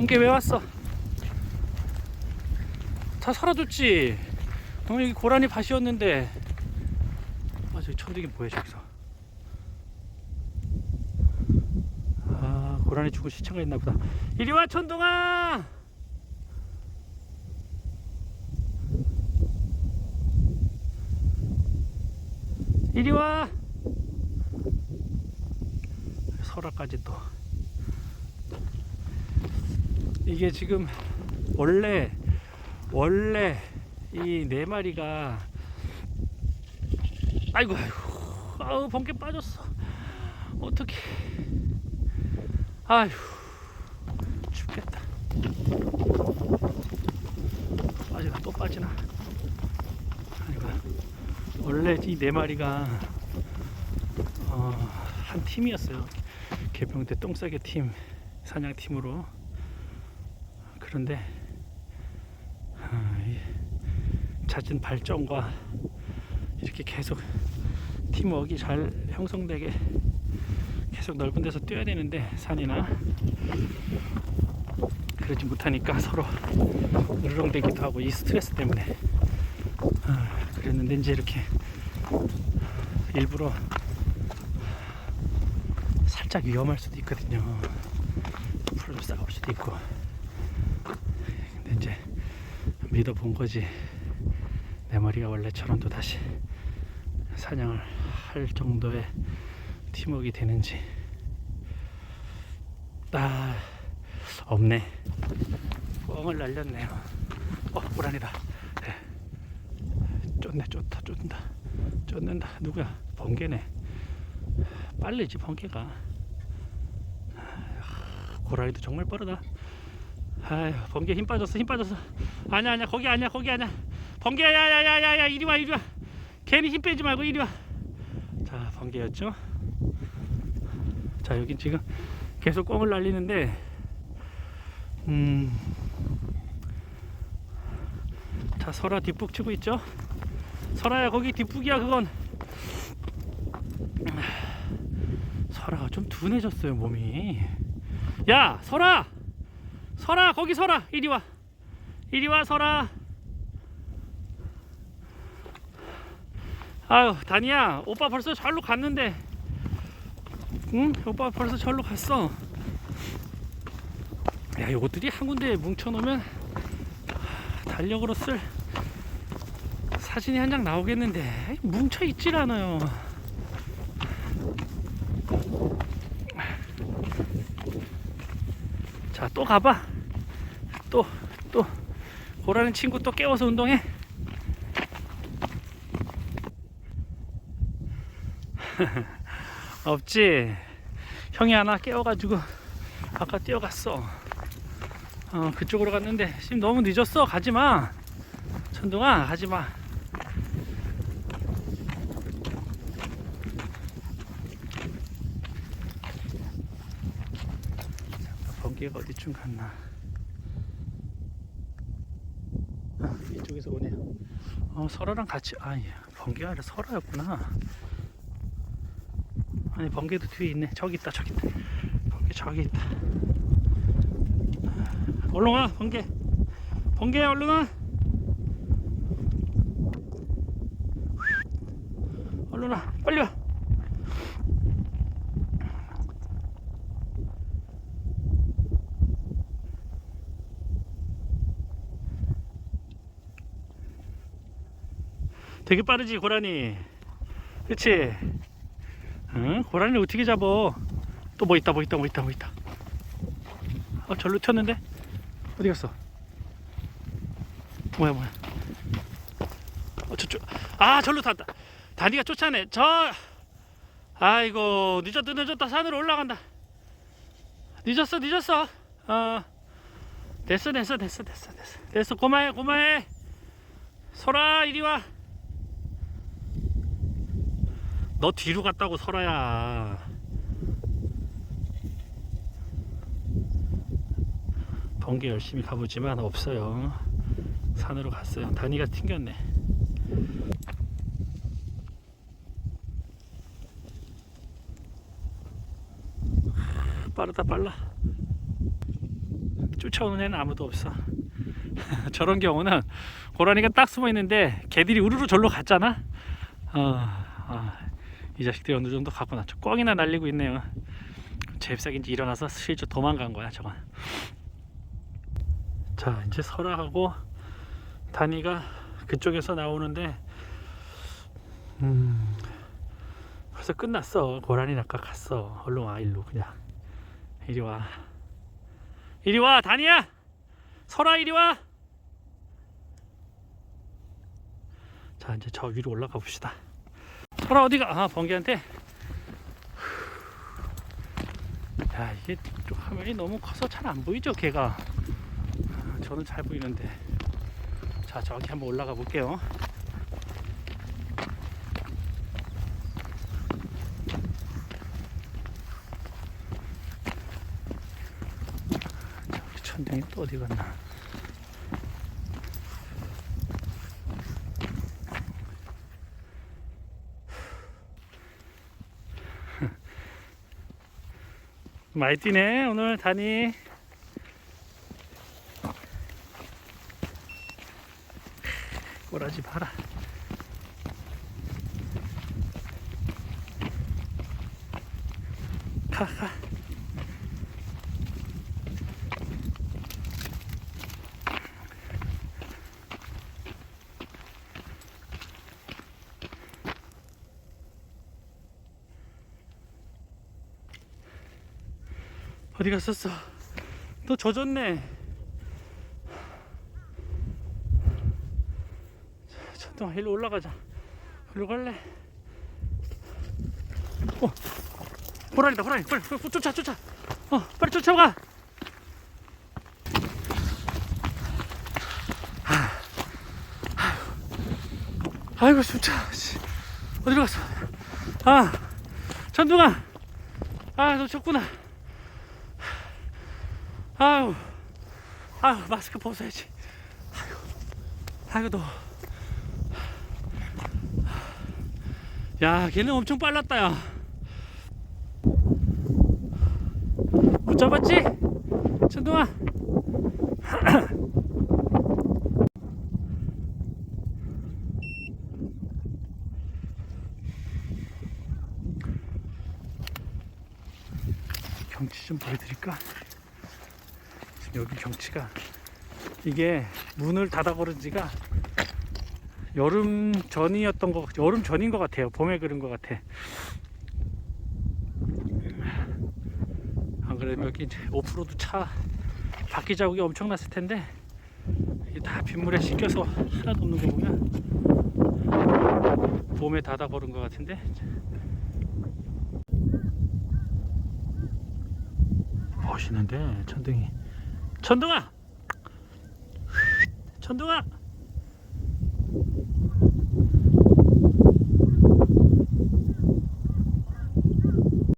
번개 왜 왔어? 다 살아줬지. 어, 여기 고라니 밭이었는데. 아 저기 천둥이 뭐야 저기서? 아 고라니 죽은 시체가 있나 보다. 이리 와 천둥아. 이리 와. 설화까지 또. 이게 지금 원래 원래 이 네 마리가 아이고 아이고 아우 번개 빠졌어. 어떻게 아휴 죽겠다. 빠지나 또 빠지나. 아이고 원래 이 네 마리가 어, 한 팀이었어요. 개평대 똥싸개 팀 사냥팀으로 그런데 아, 이 잦은 발전과 이렇게 계속 팀워크가 잘 형성되게 계속 넓은 데서 뛰어야 되는데 산이나 그러지 못하니까 서로 으르렁대기도 하고 이 스트레스 때문에 아, 그랬는데 이제 이렇게 일부러 살짝 위험할 수도 있거든요. 풀로 싸울 수도 있고 믿어본 거지. 내 머리가 원래처럼 또 다시 사냥을 할 정도의 팀워크가 되는지. 아 없네. 뻥을 날렸네요. 어 고라니다. 네. 쫓네 쫓다 쫓는다. 쫓는다. 누구야 번개네. 빨리지 번개가. 고라니도 정말 빠르다 아휴 번개 힘 빠졌어 힘 빠졌어. 아니야 아니야 거기 아니야 거기 아니야. 번개야 야야야야야 이리 와 이리 와. 괜히 힘 빼지 말고 이리 와자 번개였죠? 자 여긴 지금 계속 꽁을 날리는데 음자 설아 뒷북 치고 있죠? 설아야 거기 뒷북이야 그건. 설아가 좀 둔해졌어요 몸이. 야 설아 설아 거기 설아 이리 와. 이리 와 설아 아유 다니야 오빠 벌써 절로 갔는데. 응? 오빠 벌써 절로 갔어. 야 요것들이 한 군데에 뭉쳐 놓으면 달력으로 쓸 사진이 한 장 나오겠는데. 뭉쳐 있질 않아요 자 또 가봐. 또 또. 고라는 친구 또 깨워서 운동해. 없지? 형이 하나 깨워가지고 아까 뛰어갔어. 어 그쪽으로 갔는데 지금 너무 늦었어. 가지마. 천둥아 가지마 번개가 어디쯤 갔나? 아, 이쪽에서 오네요 어 설아랑 같이 아 예. 번개가 아니라 설아였구나. 아니 번개도 뒤에 있네. 저기 있다 저기 있다. 번개 저기 있다. 얼른 와 번개. 번개 얼른 와 얼른 와 빨리 와 되게 빠르지 고라니 그치 응? 고라니를 어떻게 잡어? 또 뭐 있다, 뭐 있다, 뭐 있다, 뭐 있다. 어, 절로 튀었는데? 어디 갔어? 뭐야, 뭐야. 어, 저쪽. 아, 절로 탔다. 다니가 쫓아내. 저, 아이고, 늦었다, 늦었다. 산으로 올라간다. 늦었어, 늦었어. 어, 됐어, 됐어, 됐어, 됐어, 됐어. 됐어, 고마해, 고마해. 소라, 이리 와. 너 뒤로 갔다고 설아야. 번개 열심히 가보지만 없어요. 산으로 갔어요. 다니가 튕겼네. 빠르다 빨라. 쫓아오는 애는 아무도 없어. 저런 경우는 고라니가 딱 숨어 있는데 개들이 우르르 절로 갔잖아. 어, 어, 이 자식들이 어느 정도 갖고 났죠. 꽝이나 날리고 있네요. 잽싸긴지 일어나서 슬쩍 도망간 거야 저건. 자 이제 설아하고 다니가 그쪽에서 나오는데 음 벌써 끝났어. 고라니 아까 갔어. 얼른 와 일로 그냥 이리 와. 이리 와 다니야. 설아 이리 와. 자 이제 저 위로 올라가 봅시다. 설아 어디가? 아 번개한테. 야 이게 좀 화면이 너무 커서 잘 안 보이죠 걔가. 아, 저는 잘 보이는데. 자 저기 한번 올라가 볼게요. 천둥이 또 어디 갔나? 많이 뛰네 오늘 다니. 꼬라지 봐라. 가 가. 어디 갔었어? 또 젖었네. 잠깐만 일로 올라가자. 일로 갈래? 어, 호랑이다 호랑이. 빨리, 빨리 쫓아 쫓아. 어, 빨리 쫓아가. 아이고 진짜 씨. 어디로 갔어? 아, 천둥아. 아, 너 쳤구나. 아유, 아유 마스크 벗어야지. 아이고, 아이고 너. 야, 걔는 엄청 빨랐다 야. 못 잡았지? 천둥아. 경치 좀 보여드릴까? 여기 경치가 이게 문을 닫아 걸은 지가 여름 전이었던 거 여름 전인 것 같아요. 봄에 그런 것 같아. 안 그러면 여기 오프로드 차 바퀴 자국이 엄청났을 텐데 이게 다 빗물에 씻겨서 하나도 없는 거 보면 봄에 닫아 걸은 것 같은데. 멋있는데 천둥이 천둥아. 천둥아